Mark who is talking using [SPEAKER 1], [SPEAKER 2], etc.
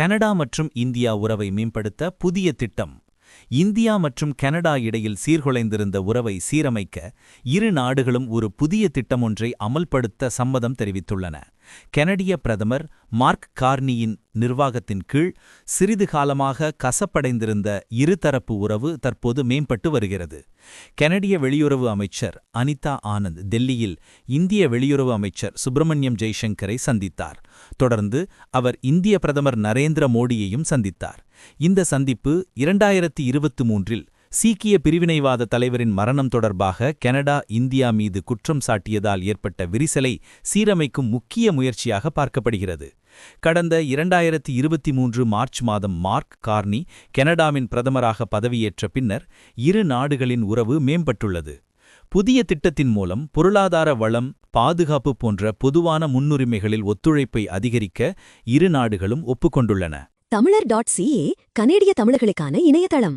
[SPEAKER 1] Canada மற்றும் India உறவை மேம்படுத்த புதிய திட்டம். இந்தியா மற்றும் கனடா இடையில் சீர்குலைந்திருந்த உறவை சீரமைக்க இரு நாடுகளும் ஒரு புதிய திட்டம் ஒன்றை அமல்படுத்த சம்மதம் தெரிவித்துள்ளன. கெனடிய பிரதமர் மார்க் கார்னியின் நிர்வாகத்தின் கீழ் சிறிது காலமாக கசப்படைந்திருந்த இருதரப்பு உறவு தற்போது மேம்பட்டு வருகிறது. கெனடிய வெளியுறவு அமைச்சர் அனிதா ஆனந்த் டெல்லியில் இந்திய வெளியுறவு அமைச்சர் சுப்பிரமணியம் ஜெய்சங்கரை சந்தித்தார். தொடர்ந்து அவர் இந்திய பிரதமர் நரேந்திர மோடியையும் சந்தித்தார். இந்த சந்திப்பு இரண்டாயிரத்தி இருபத்து மூன்றில் சீக்கிய பிரிவினைவாத தலைவரின் மரணம் தொடர்பாக கனடா இந்தியா மீது குற்றம் சாட்டியதால் ஏற்பட்ட விரிசலை சீரமைக்கும் முக்கிய முயற்சியாக பார்க்கப்படுகிறது. கடந்த இரண்டாயிரத்தி இருபத்தி மூன்று மார்ச் மாதம் மார்க் கார்னி கனடாவின் பிரதமராக பதவியேற்ற பின்னர் இரு நாடுகளின் உறவு மேம்பட்டுள்ளது. புதிய திட்டத்தின் மூலம் பொருளாதார வளம் பாதுகாப்பு போன்ற பொதுவான முன்னுரிமைகளில் ஒத்துழைப்பை அதிகரிக்க இரு நாடுகளும் ஒப்புக்கொண்டுள்ளன.
[SPEAKER 2] தமிழர் டாட் சிஏ கனேடிய தமிழர்களுக்கான இணையதளம்.